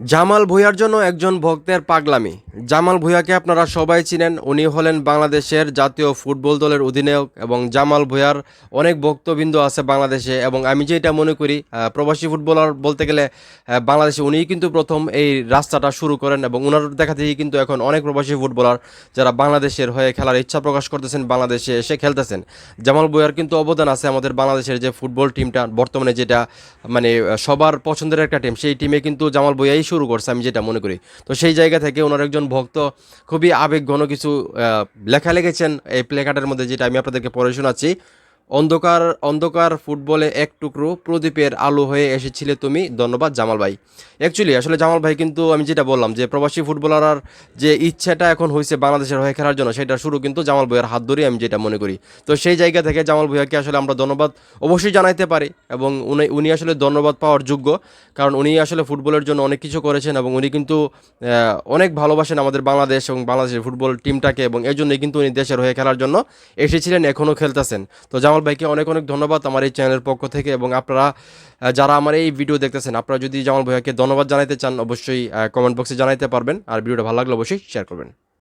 জামাল ভুঁইয়ার জন্য একজন ভক্তের পাগলামি। জামাল ভুঁইয়াকে আপনারা সবাই চিনেন। উনি হলেন বাংলাদেশের জাতীয় ফুটবল দলের অধিনায়ক এবং জামাল ভুঁইয়ার অনেক ভক্তবৃন্দ আছে বাংলাদেশে এবং আমি যেটা মনে করি প্রবাসী ফুটবলার বলতে গেলে বাংলাদেশে উনিই কিন্তু প্রথম এই রাস্তাটা শুরু করেন এবং ওনার দেখা থেকেই কিন্তু এখন অনেক প্রবাসী ফুটবলার যারা বাংলাদেশের হয়ে খেলার ইচ্ছা প্রকাশ করতেছেন, বাংলাদেশে এসে খেলতেছেন। জামাল ভুঁইয়ার কিন্তু অবদান আছে আমাদের বাংলাদেশের যে ফুটবল টিমটা বর্তমানে যেটা মানে সবার পছন্দের একটা টিম সেই টিমে কিন্তু জামাল ভুঁইয়াই শুরু করছে, আমি যেটা মনে করি। তো সেই জায়গা থেকে ওনার একজন ভক্ত খুবই আবেগঘন কিছু লেখা লিখেছেন এই প্লেকার্ডের মধ্যে, যেটা আমি আপনাদেরকে পড়ে শোনাচ্ছি। অন্ধকার অন্ধকার ফুটবলে এক টুকরো প্রদীপের আলো হয়ে এসেছিলে তুমি। ধন্যবাদ, জামাল ভাই। অ্যাকচুয়ালি আসলে জামাল ভাই কিন্তু আমি যেটা বললাম যে প্রবাসী ফুটবলার যে ইচ্ছাটা এখন হয়েছে বাংলাদেশের হয়ে খেলার জন্য সেটা শুরু কিন্তু জামাল ভাইয়ের হাত ধরেই আমি যেটা মনে করি। তো সেই জায়গা থেকে জামাল ভাইয়াকে আসলে আমরা ধন্যবাদ অবশ্যই জানাইতে পারি এবং উনি উনি আসলে ধন্যবাদ পাওয়ার যোগ্য, কারণ উনি আসলে ফুটবলের জন্য অনেক কিছু করেছেন এবং উনি কিন্তু অনেক ভালোবাসেন আমাদের বাংলাদেশ এবং বাংলাদেশের ফুটবল টিমটাকে এবং এই জন্যই কিন্তু উনি দেশের হয়ে খেলার জন্য এসেছিলেন, এখনও খেলতেছেন। তো জামাল ভাইকে অনেক অনেক ধন্যবাদ আমার এই চ্যানেলের পক্ষ থেকে এবং আপনারা যারা আমার এই ভিডিও দেখতেছেন, আপনারা যদি জামাল ভাইয়াকে ধন্যবাদ জানাইতে চান, অবশ্যই কমেন্ট বক্সে জানাইতে পারবেন। আর ভিডিওটা ভালো লাগলে অবশ্যই শেয়ার করবেন।